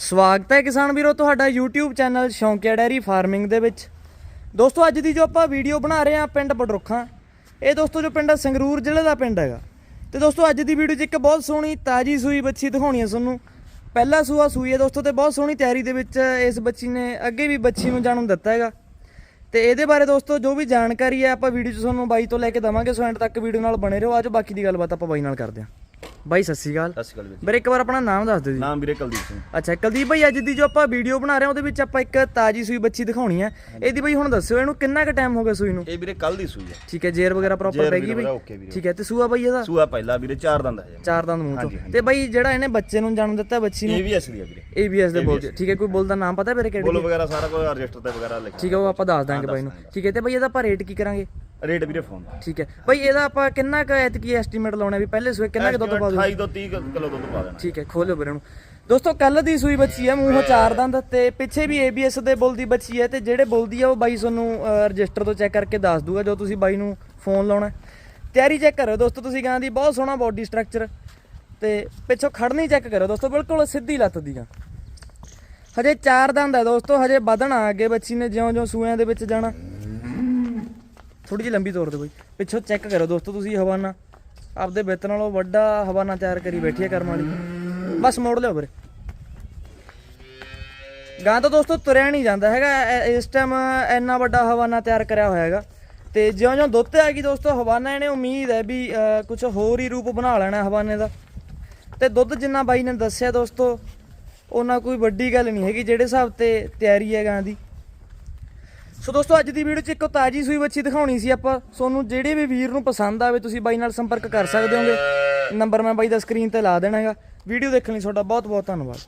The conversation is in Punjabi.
ਸਵਾਗਤ ਹੈ ਕਿਸਾਨ ਵੀਰੋ, ਤੁਹਾਡਾ YouTube channel Shaunkia dairy farming ਦੇ ਵਿੱਚ। ਦੋਸਤੋ, ਅੱਜ ਦੀ ਜੋ ਆਪਾਂ ਵੀਡੀਓ ਬਣਾ ਰਹੇ ਹਾਂ, ਪਿੰਡ ਬਡਰੁੱਖਾਂ। ਇਹ ਦੋਸਤੋ, ਜੋ ਪਿੰਡ ਸੰਗਰੂਰ ਜ਼ਿਲ੍ਹੇ ਦਾ ਪਿੰਡ ਹੈਗਾ। ਤੇ ਦੋਸਤੋ, ਅੱਜ ਦੀ ਵੀਡੀਓ 'ਚ ਇੱਕ ਬਹੁਤ ਸੋਹਣੀ ਤਾਜੀ ਸੂਈ ਬੱਚੀ ਦਿਖਾਉਣੀ ਹੈ ਤੁਹਾਨੂੰ। ਪਹਿਲਾ ਸੂਆ ਸੂਈ ਹੈ ਦੋਸਤੋ ਤੇ ਬਹੁਤ ਸੋਹਣੀ ਤਿਆਰੀ ਦੇ ਵਿੱਚ ਇਸ ਬੱਚੀ ਨੇ ਅੱਗੇ ਵੀ ਬੱਚੀ ਨੂੰ ਜਨਮ ਦਿੱਤਾ ਹੈਗਾ। ਤੇ ਇਹਦੇ ਬਾਰੇ ਦੋਸਤੋ, ਜੋ ਵੀ ਜਾਣਕਾਰੀ ਹੈ, ਆਪਾਂ ਵੀਡੀਓ 'ਚ ਤੁਹਾਨੂੰ ਬਾਈ ਤੋਂ ਲੈ ਕੇ ਦਵਾਂਗੇ, ਸੋ ਐਂਡ ਤੱਕ ਵੀਡੀਓ ਨਾਲ ਬਣੇ ਰਹੋ। ਆਜੋ ਬਾਕੀ ਦੀ ਗੱਲਬਾਤ ਆਪਾਂ ਬਾਈ ਨਾਲ ਕਰਦੇ ਹਾਂ। ਬਾਈ ਸਤਿ ਸ਼੍ਰੀ ਅਕਾਲ। ਸਤਿ ਸ਼੍ਰੀ ਅਕਾਲ ਵੀਰ ਵੀਰੇ ਇੱਕ ਵਾਰ ਆਪਣਾ ਨਾਮ ਦੱਸ ਦਿਓ ਜੀ। ਨਾਮ ਵੀਰੇ ਕੁਲਦੀਪ ਸਿੰਘ। ਅੱਛਾ ਕੁਲਦੀਪ ਭਾਈ ਅੱਜ ਦੀ ਜੋ ਆਪਾਂ ਵੀਡੀਓ ਬਣਾ ਰਹੇ ਹਾਂ ਉਹਦੇ ਵਿੱਚ ਆਪਾਂ ਇੱਕ ਤਾਜੀ ਸੂਈ ਬੱਚੀ ਦਿਖਾਉਣੀ ਹੈ। ਇਹਦੀ ਬਈ ਹੁਣ ਦੱਸਿਓ ਇਹਨੂੰ ਕਿੰਨਾ ਕੁ ਟਾਈਮ ਹੋ ਗਿਆ ਸੂਈ ਨੂੰ? ਇਹ ਵੀਰੇ ਕੱਲ ਦੀ ਸੂਈ ਹੈ। ਠੀਕ ਹੈ ਜੇਰ ਵਗੈਰਾ ਪ੍ਰੋਪਰ ਪੈ ਗਈ ਬਈ। ਠੀਕ ਹੈ ਤੇ ਸੂਆ ਬਈ ਇਹਦਾ? ਸੂਆ ਪਹਿਲਾ ਵੀਰੇ ਚਾਰ ਦੰਦ ਹੈ ਚਾਰ ਦੰਦ ਮੂੰਹ ਤੋਂ। ਤੇ ਬਈ ਜਿਹੜਾ ਇਹਨੇ ਬੱਚੇ ਨੂੰ ਜਨਮ ਦਿੱਤਾ ਬੱਚੀ ਨੂੰ? ਏਵੀਐਸ ਦੀ ਹੈ ਵੀਰੇ। ABS ਦੇ ਬੋਲ ਠੀਕ ਹੈ ਕੋਈ ਬੋਲ ਦਾ ਨਾਮ ਪਤਾ ਵੀਰੇ ਕਿਹੜੇ ਬੋਲ ਵਗੈਰਾ ਸਾਰਾ ਕੁਝ ਰਜਿਸਟਰ ਤੇ ਵਗੈਰਾ ਲਿਖਿਆ ਠੀਕ ਹੈ ਉਹ ਆਪਾਂ ਦੱਸ ਦਾਂਗੇ ਬਾਈ ਨੂੰ। ਠੀਕ ਹੈ ਤੇ ਬਈ ਇਹਦਾ ਆਪਾਂ ਰੇਟ ਕੀ ਕਰਾਂਗੇ? ਰੇਟ ਵੀਰੇ ਫੋਨ ਠੀਕ ਹੈ। ਬਈ ਇਹਦਾ ਆਪਾਂ ਕਿੰਨਾ ਕੁ ਐਤਕੀ ਐਸਟੀਮੇਟ ਲਾਉਣਾ ਵੀ ਪਹਿਲੇ ਸੂਏ ਕਿੰਨਾ ਕੁ ਦੁੱਧ ਪਾ ਦੂ 28 ਤੋਂ 30 ਕਿਲੋ ਦੁੱਧ ਪਾ ਦੇਣਾ। ਠੀਕ ਹੈ ਖੋਲਿਓ ਵੀਰੇ ਨੂੰ। ਦੋਸਤੋ ਕੱਲ ਦੀ ਸੂਈ ਬੱਚੀ ਹੈ ਮੂੰਹੋਂ ਚਾਰ ਦੰਦ ਤੇ ਪਿੱਛੇ ਵੀ ABS ਦੇ ਬੁੱਲ ਦੀ ਬੱਚੀ ਹੈ ਤੇ ਜਿਹੜੇ ਬੁੱਲ ਦੀ ਆ ਉਹ ਬਾਈ ਤੁਹਾਨੂੰ ਰਜਿਸਟਰ ਤੋਂ ਚੈੱਕ ਕਰਕੇ ਦੱਸ ਦੂਗਾ ਜੋ ਤੁਸੀਂ ਬਾਈ ਨੂੰ ਫੋਨ ਲਾਉਣਾ। ਤਿਆਰੀ ਚੈੱਕ ਕਰੋ ਦੋਸਤੋ ਤੁਸੀਂ ਗਾਂ ਦੀ ਬਹੁਤ ਸੋਹਣਾ ਬਾਡੀ ਸਟਰਕਚਰ ਤੇ ਪਿੱਛੋਂ ਖੜਨੀ ਚੈੱਕ ਕਰੋ ਦੋਸਤੋ ਬਿਲਕੁਲ ਸਿੱਧੀ ਲੱਤ ਦੀ ਗਾਂ ਹਜੇ ਚਾਰ ਦੰਦ ਹੈ ਦੋਸਤੋ ਹਜੇ ਵਧਣਾ ਅੱਗੇ ਬੱਚੀ ਨੇ ਜਿਉਂ-ਜਿਉਂ ਸੂਆਂ ਦੇ ਵਿੱਚ ਜਾਣਾ। ਥੋੜੀ ਜਿਹੀ ਲੰਬੀ ਤੋਰ ਦਿਓ ਬਾਈ। ਪਿੱਛੋਂ ਚੈੱਕ ਕਰੋ ਦੋਸਤੋ ਤੁਸੀਂ ਹਵਾਨਾ। ਆਪਦੇ ਬਿੱਤ ਨਾਲੋਂ ਵੱਡਾ ਹਵਾਨਾ ਤਿਆਰ ਕਰੀ ਬੈਠੀ ਹੈ ਕਰਮ ਵਾਲੀ। ਬਸ ਮੋੜ ਲਿਓ ਵੀਰੇ। ਗਾਂ ਤਾਂ ਦੋਸਤੋ ਤੁਰਿਆ ਨਹੀਂ ਜਾਂਦਾ ਹੈਗਾ। ਇਸ ਟਾਈਮ ਇੰਨਾ ਵੱਡਾ ਹਵਾਨਾ ਤਿਆਰ ਕਰਿਆ ਹੋਇਆ ਹੈਗਾ। ਤੇ ਜਿਉਂ-ਜਿਉਂ ਦੁੱਧ ਤੇ ਆ ਗਈ ਦੋਸਤੋ, ਹਵਾਨਾ ਇਹਨੇ ਉਮੀਦ ਹੈ ਵੀ ਕੁਝ ਹੋਰ ਹੀ ਰੂਪ ਬਣਾ ਲੈਣਾ ਹਵਾਨੇ ਦਾ। ਤੇ ਦੁੱਧ ਜਿੰਨਾ ਬਾਈ ਨੇ ਦੱਸਿਆ ਦੋਸਤੋ, ਉਹਨਾਂ ਕੋਈ ਵੱਡੀ ਗੱਲ ਨਹੀਂ ਹੈਗੀ। ਜਿਹੜੇ ਹਿਸਾਬ ਤੇ ਤਿਆਰੀ ਹੈ ਗਾਂ ਦੀ। ਸੋ ਦੋਸਤੋ, ਅੱਜ ਦੀ ਵੀਡੀਓ 'ਚ ਇੱਕ ਤਾਜੀ ਸੂਈ ਬੱਚੀ ਦਿਖਾਉਣੀ ਸੀ ਆਪਾਂ। ਤੁਹਾਨੂੰ ਜਿਹੜੇ ਵੀ ਵੀਰ ਨੂੰ ਪਸੰਦ ਆਵੇ, ਤੁਸੀਂ ਬਾਈ ਨਾਲ ਸੰਪਰਕ ਕਰ ਸਕਦੇ ਹੋਗੇ। ਨੰਬਰ ਮੈਂ ਬਾਈ ਦਾ ਸਕਰੀਨ ਤੇ ਲਾ ਦੇਣਾ ਹੈਗਾ ਵੀਡੀਓ ਦੇਖਣ ਲਈ ਤੁਹਾਡਾ ਬਹੁਤ ਬਹੁਤ ਧੰਨਵਾਦ।